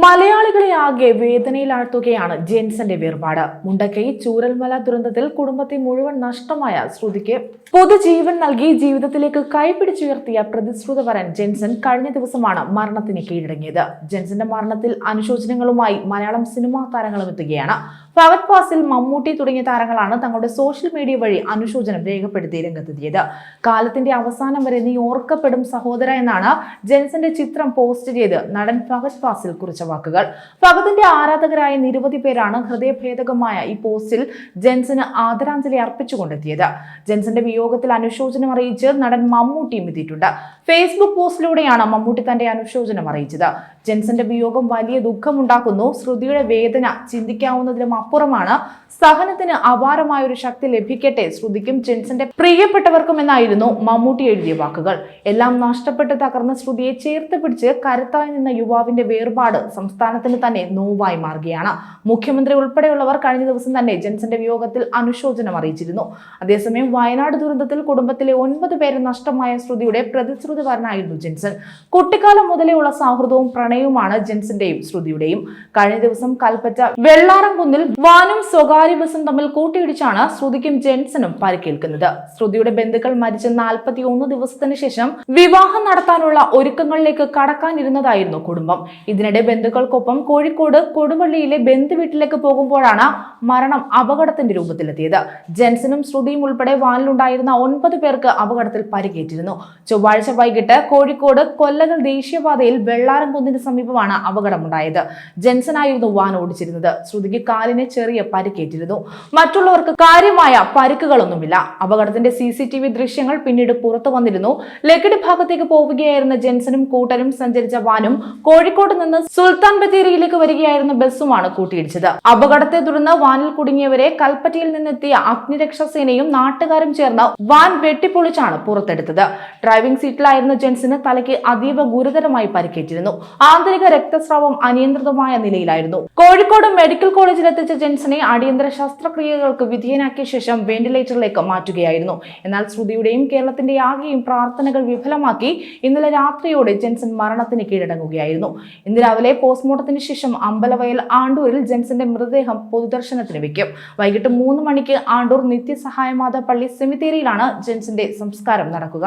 മലയാളികളെ ആകെ വേദനയിലാഴ്ത്തുകയാണ് ജെൻസന്റെ വേർപാട്. മുണ്ടക്കൈ ചൂരൽമല ദുരന്തത്തിൽ കുടുംബത്തെ മുഴുവൻ നഷ്ടമായ ശ്രുതിക്ക് പൊതുജീവൻ നൽകി ജീവിതത്തിലേക്ക് കൈപിടിച്ചുയർത്തിയ പ്രതിശ്രുത വരൻ ജെൻസൺ കഴിഞ്ഞ ദിവസമാണ് മരണത്തിന് കീഴടങ്ങിയത്. ജെൻസന്റെ മരണത്തിൽ അനുശോചനങ്ങളുമായി മലയാളം സിനിമാ താരങ്ങളും എത്തുകയാണ്. ഫവത് ഫാസിൽ മമ്മൂട്ടി തുടങ്ങിയ താരങ്ങളാണ് തങ്ങളുടെ സോഷ്യൽ മീഡിയ വഴി അനുശോചനം രേഖപ്പെടുത്തി രംഗത്തെത്തിയത്. കാലത്തിന്റെ അവസാനം വരെ നീ ഓർക്കപ്പെടും സഹോദര എന്നാണ് ജെൻസന്റെ ചിത്രം പോസ്റ്റ് ചെയ്ത് നടൻ ഫഹദ് ഫാസിൽ കുറിച്ച വാക്കുകൾ. ഫഹദിന്റെ ആരാധകരായ നിരവധി പേരാണ് ഹൃദയഭേദകമായ ഈ പോസ്റ്റിൽ ജെൻസന് ആദരാഞ്ജലി അർപ്പിച്ചുകൊണ്ടെത്തിയത്. ജെൻസന്റെ വിയോഗത്തിൽ അനുശോചനം അറിയിച്ച് നടൻ മമ്മൂട്ടിയും എത്തിയിട്ടുണ്ട്. ഫേസ്ബുക്ക് പോസ്റ്റിലൂടെയാണ് മമ്മൂട്ടി തന്റെ അനുശോചനം അറിയിച്ചത്. ജെൻസന്റെ വിയോഗം വലിയ ദുഃഖമുണ്ടാക്കുന്നു. ശ്രുതിയുടെ വേദന ചിന്തിക്കാവുന്നതിലും അപ്പുറമാണ്. സഹനത്തിന് അപാരമായ ഒരു ശക്തി ലഭിക്കട്ടെ ശ്രുതിക്കും ജെൻസന്റെ പ്രിയപ്പെട്ടവർക്കും എന്നായിരുന്നു മമ്മൂട്ടി എഴുതിയ വാക്കുകൾ. എല്ലാം നഷ്ടപ്പെട്ട് തകർന്ന ശ്രുതിയെ ചേർത്ത് പിടിച്ച് കരുത്തായി നിന്ന യുവാവിന്റെ വേർപാട് സംസ്ഥാനത്തിന് തന്നെ നോവായി മാറുകയാണ്. മുഖ്യമന്ത്രി ഉൾപ്പെടെയുള്ളവർ കഴിഞ്ഞ ദിവസം തന്നെ ജെൻസന്റെ വിയോഗത്തിൽ അനുശോചനം അറിയിച്ചിരുന്നു. അതേസമയം വയനാട് ദുരന്തത്തിൽ കുടുംബത്തിലെ ഒൻപത് പേരെ നഷ്ടമായ ശ്രുതിയുടെ പ്രതിശ്രുതികാരനായിരുന്നു ജെൻസൺ. കുട്ടിക്കാലം മുതലേ ഉള്ള സൗഹൃദവും പ്രണയവുമാണ് ജെൻസന്റെയും ശ്രുതിയുടെയും. കഴിഞ്ഞ ദിവസം കൽപ്പറ്റ വെള്ളാറംകുന്നിൽ വാനും സ്വകാര്യ ബസും തമ്മിൽ കൂട്ടിയിടിച്ചാണ് ശ്രുതിക്കും ജെൻസനും പരിക്കേൽക്കുന്നത്. ശ്രുതിയുടെ ബന്ധുക്കൾ മരിച്ച നാൽപ്പത്തിയൊന്ന് ദിവസത്തിന് ശേഷം വിവാഹം നടത്താനുള്ള ഒരുക്കങ്ങളിലേക്ക് കടക്കാനിരുന്നതായിരുന്നു കുടുംബം. ഇതിനിടെ ബന്ധുക്കൾക്കൊപ്പം കോഴിക്കോട് കൊടുവള്ളിയിലെ ബന്ധു വീട്ടിലേക്ക് പോകുമ്പോഴാണ് മരണം അപകടത്തിന്റെ രൂപത്തിലെത്തിയത്. ജെൻസനും ശ്രുതിയും ഉൾപ്പെടെ വാനിലുണ്ടായിരുന്ന ഒൻപത് പേർക്ക് അപകടത്തിൽ പരിക്കേറ്റിരുന്നു. ചൊവ്വാഴ്ച വൈകിട്ട് കോഴിക്കോട് കൊല്ലകൾ ദേശീയപാതയിൽ വെള്ളാരം കുന്നിന് സമീപമാണ് അപകടമുണ്ടായത്. ജെൻസനായിരുന്നു വാൻ ഓടിച്ചിരുന്നത്. ശ്രുതിക്ക് കാലിന് ചെറിയ പരിക്കേറ്റിരുന്നു മറ്റുള്ളവർക്ക് കാര്യമായ പരിക്കുകളൊന്നുമില്ല. അപകടത്തിന്റെ സി സി ടി വി ദൃശ്യങ്ങൾ പിന്നീട് പുറത്തു വന്നിരുന്നു. ലക്കിടി ഭാഗത്തേക്ക് പോവുകയായിരുന്ന ജെൻസനും കൂട്ടരും സഞ്ചരിച്ച വാനും കോഴിക്കോട് നിന്ന് സുൽത്താൻ ബത്തേരിയിലേക്ക് വരികയായിരുന്ന ബസ്സുമാണ് കൂട്ടിയിടിച്ചത്. അപകടത്തെ തുടർന്ന് വാനിൽ കുടുങ്ങിയവരെ കൽപ്പറ്റയിൽ നിന്നെത്തിയ അഗ്നിരക്ഷാ സേനയും നാട്ടുകാരും ചേർന്ന് വാൻ വെട്ടിപ്പൊളിച്ചാണ് പുറത്തെടുത്തത്. ഡ്രൈവിംഗ് സീറ്റിലായിരുന്ന ജെൻസിന് തലയ്ക്ക് അതീവ ഗുരുതരമായി പരിക്കേറ്റിരുന്നു. ആന്തരിക രക്തസ്രാവം അനിയന്ത്രിതമായ നിലയിലായിരുന്നു. കോഴിക്കോട് മെഡിക്കൽ കോളേജിൽ എത്തിച്ച ജെൻസിനെ അടിയന്തര ശസ്ത്രക്രിയകൾക്ക് വിധേയനാക്കിയ ശേഷം വെന്റിലേറ്ററിലേക്ക് മാറ്റുകയായിരുന്നു. എന്നാൽ ശ്രുതിയുടെയും കേരളത്തിന്റെ ആകെയും പ്രാർത്ഥനകൾ വിഫലമാക്കി ഇന്നലെ രാത്രിയോടെ ജെൻസൺ മരണത്തിന് കീഴടങ്ങുകയായിരുന്നു. ഇന്ന് രാവിലെ പോസ്റ്റ്മോർട്ടത്തിന് ശേഷം അമ്പലവയൽ ആണ്ടൂരിൽ ജെൻസന്റെ മൃതദേഹം പൊതുദർശനത്തിന് വയ്ക്കും വൈകിട്ട് മൂന്ന് മണിക്ക് ആണ്ടൂർ നിത്യസഹായമാത പള്ളി സെമിത്തേരിയിലാണ് ജെൻസന്റെ സംസ്കാരം നടക്കുക.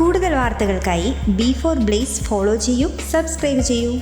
കൂടുതൽ വാർത്തകൾക്കായി ബി ഫോർ ബ്ലേസ് ഫോളോ ചെയ്യൂ സബ്സ്ക്രൈബ് ചെയ്യൂ.